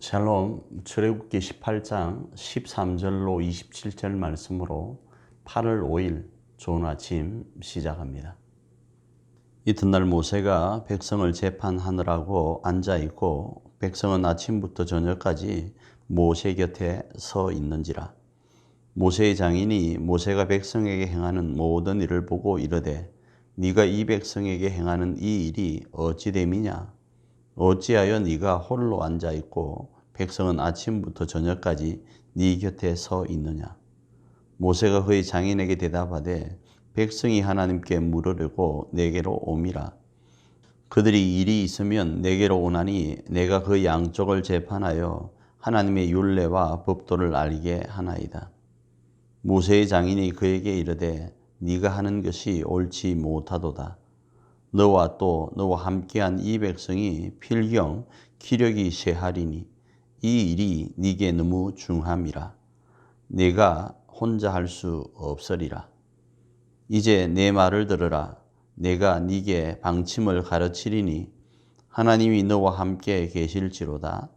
샬롬 출애굽기 18장 13절로 27절 말씀으로 8월 5일 좋은 아침 시작합니다. 이튿날 모세가 백성을 재판하느라고 앉아 있고 백성은 아침부터 저녁까지 모세 곁에 서 있는지라 모세의 장인이 모세가 백성에게 행하는 모든 일을 보고 이르되 네가 이 백성에게 행하는 이 일이 어찌 됨이냐 어찌하여 네가 홀로 앉아 있고 백성은 아침부터 저녁까지 네 곁에 서 있느냐? 모세가 그의 장인에게 대답하되 백성이 하나님께 물으려고 내게로 옴이라. 그들이 일이 있으면 내게로 오나니 내가 그 양쪽을 재판하여 하나님의 율례와 법도를 알게 하나이다. 모세의 장인이 그에게 이르되 네가 하는 것이 옳지 못하도다 너와 또 너와 함께한 이 백성이 필경 기력이 쇠하리니 이 일이 네게 너무 중함이라. 내가 혼자 할 수 없으리라. 이제 내 말을 들으라. 내가 네게 방침을 가르치리니 하나님이 너와 함께 계실지로다.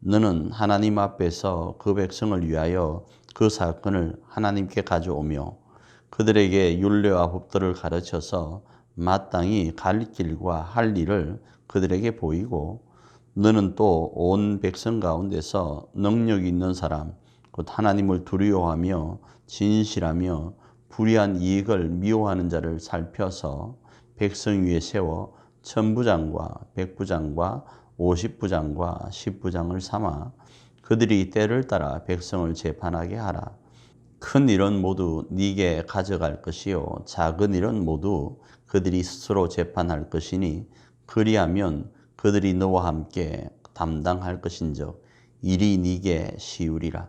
너는 하나님 앞에서 그 백성을 위하여 그 사건을 하나님께 가져오며 그들에게 율례와 법도를 가르쳐서 마땅히 갈 길과 할 일을 그들에게 보이고 너는 또 온 백성 가운데서 능력 있는 사람 곧 하나님을 두려워하며 진실하며 불의한 이익을 미워하는 자를 살펴서 백성 위에 세워 천부장과 백부장과 오십부장과 십부장을 삼아 그들이 때를 따라 백성을 재판하게 하라. 큰 일은 모두 네게 가져갈 것이요 작은 일은 모두 그들이 스스로 재판할 것이니 그리하면 그들이 너와 함께 담당할 것인즉 일이 네게 쉬우리라.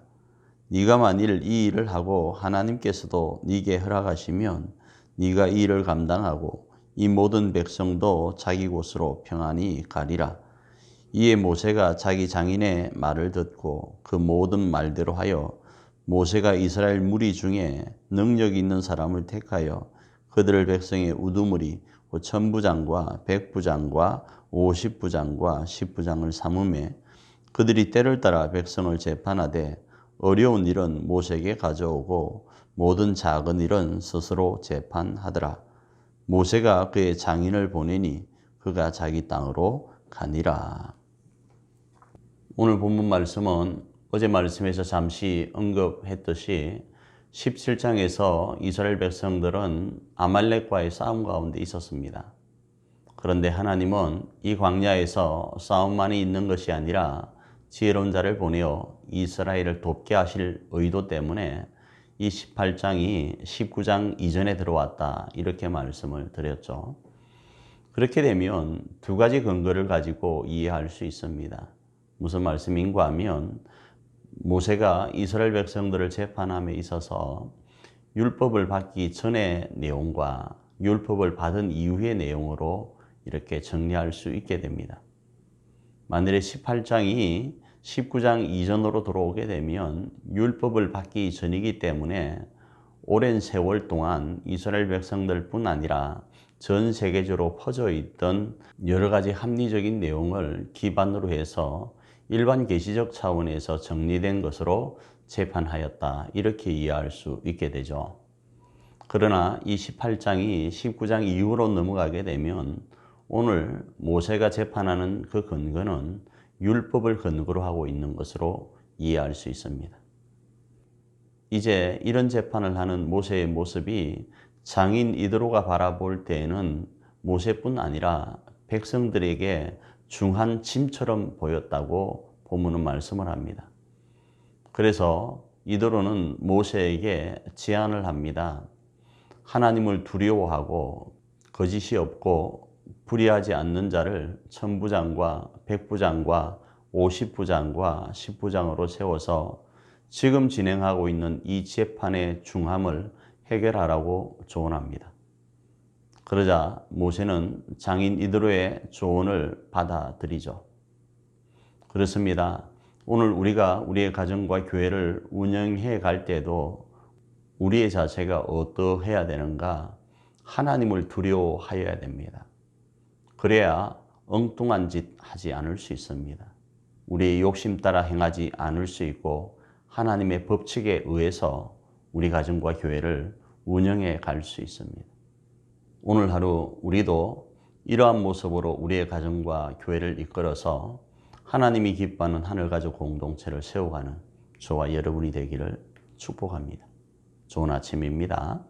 네가 만일 이 일을 하고 하나님께서도 네게 허락하시면 네가 이 일을 감당하고 이 모든 백성도 자기 곳으로 평안히 가리라. 이에 모세가 자기 장인의 말을 듣고 그 모든 말대로 하여 모세가 이스라엘 무리 중에 능력 있는 사람을 택하여 그들을 백성의 우두머리 천부장과 백부장과 오십부장과 십부장을 삼음에 그들이 때를 따라 백성을 재판하되 어려운 일은 모세에게 가져오고 모든 작은 일은 스스로 재판하더라. 모세가 그의 장인을 보내니 그가 자기 땅으로 가니라. 오늘 본문 말씀은 어제 말씀에서 잠시 언급했듯이 17장에서 이스라엘 백성들은 아말렉과의 싸움 가운데 있었습니다. 그런데 하나님은 이 광야에서 싸움만이 있는 것이 아니라 지혜로운 자를 보내어 이스라엘을 돕게 하실 의도 때문에 이 18장이 19장 이전에 들어왔다 이렇게 말씀을 드렸죠. 그렇게 되면 두 가지 근거를 가지고 이해할 수 있습니다. 무슨 말씀인가 하면 모세가 이스라엘 백성들을 재판함에 있어서 율법을 받기 전의 내용과 율법을 받은 이후의 내용으로 이렇게 정리할 수 있게 됩니다. 만일에 18장이 19장 이전으로 들어오게 되면 율법을 받기 전이기 때문에 오랜 세월 동안 이스라엘 백성들 뿐 아니라 전 세계적으로 퍼져 있던 여러 가지 합리적인 내용을 기반으로 해서 일반 계시적 차원에서 정리된 것으로 재판하였다. 이렇게 이해할 수 있게 되죠. 그러나 이 18장이 19장 이후로 넘어가게 되면 오늘 모세가 재판하는 그 근거는 율법을 근거로 하고 있는 것으로 이해할 수 있습니다. 이제 이런 재판을 하는 모세의 모습이 장인 이드로가 바라볼 때에는 모세뿐 아니라 백성들에게 중한 짐처럼 보였다고 본문은 말씀을 합니다. 그래서 이도로는 모세에게 제안을 합니다. 하나님을 두려워하고 거짓이 없고 불의하지 않는 자를 천부장과 백부장과 오십부장과 십부장으로 세워서 지금 진행하고 있는 이 재판의 중함을 해결하라고 조언합니다. 그러자 모세는 장인 이드로의 조언을 받아들이죠. 그렇습니다. 오늘 우리가 우리의 가정과 교회를 운영해 갈 때도 우리의 자세가 어떠해야 되는가? 하나님을 두려워하여야 됩니다. 그래야 엉뚱한 짓 하지 않을 수 있습니다. 우리의 욕심 따라 행하지 않을 수 있고 하나님의 법칙에 의해서 우리 가정과 교회를 운영해 갈 수 있습니다. 오늘 하루 우리도 이러한 모습으로 우리의 가정과 교회를 이끌어서 하나님이 기뻐하는 하늘가족 공동체를 세워가는 저와 여러분이 되기를 축복합니다. 좋은 아침입니다.